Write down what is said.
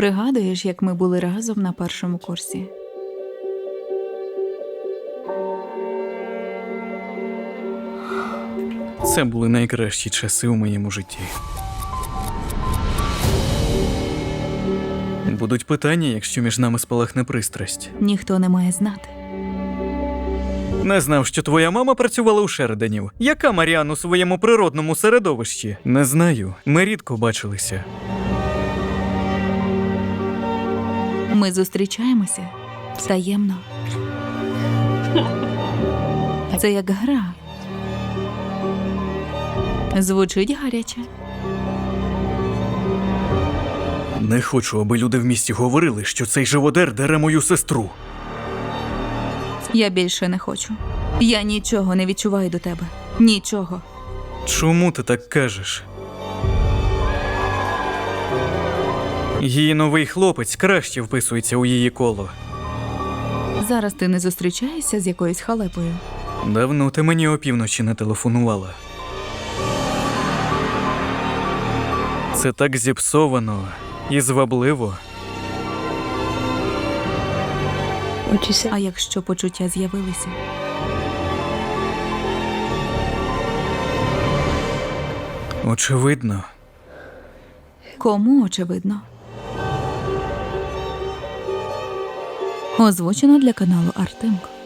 Пригадуєш, як ми були разом на першому курсі? Це були найкращі часи у моєму житті. Будуть питання, якщо між нами спалахне пристрасть. Ніхто не має знати. Не знав, що твоя мама працювала у Шериданів. Яка Маріан у своєму природному середовищі? Не знаю. Ми рідко бачилися. Ми зустрічаємося таємно. Це як гра. Звучить гаряче. Не хочу, аби люди в місті говорили, що цей живодер дере мою сестру. Я більше не хочу. Я нічого не відчуваю до тебе. Нічого. Чому ти так кажеш? Її новий хлопець краще вписується у її коло. Зараз ти не зустрічаєшся з якоюсь халепою. Давно ти мені опівночі не телефонувала. Це так зіпсовано і звабливо. А якщо почуття з'явилися? Очевидно. Кому очевидно? Озвучено для каналу Артемко.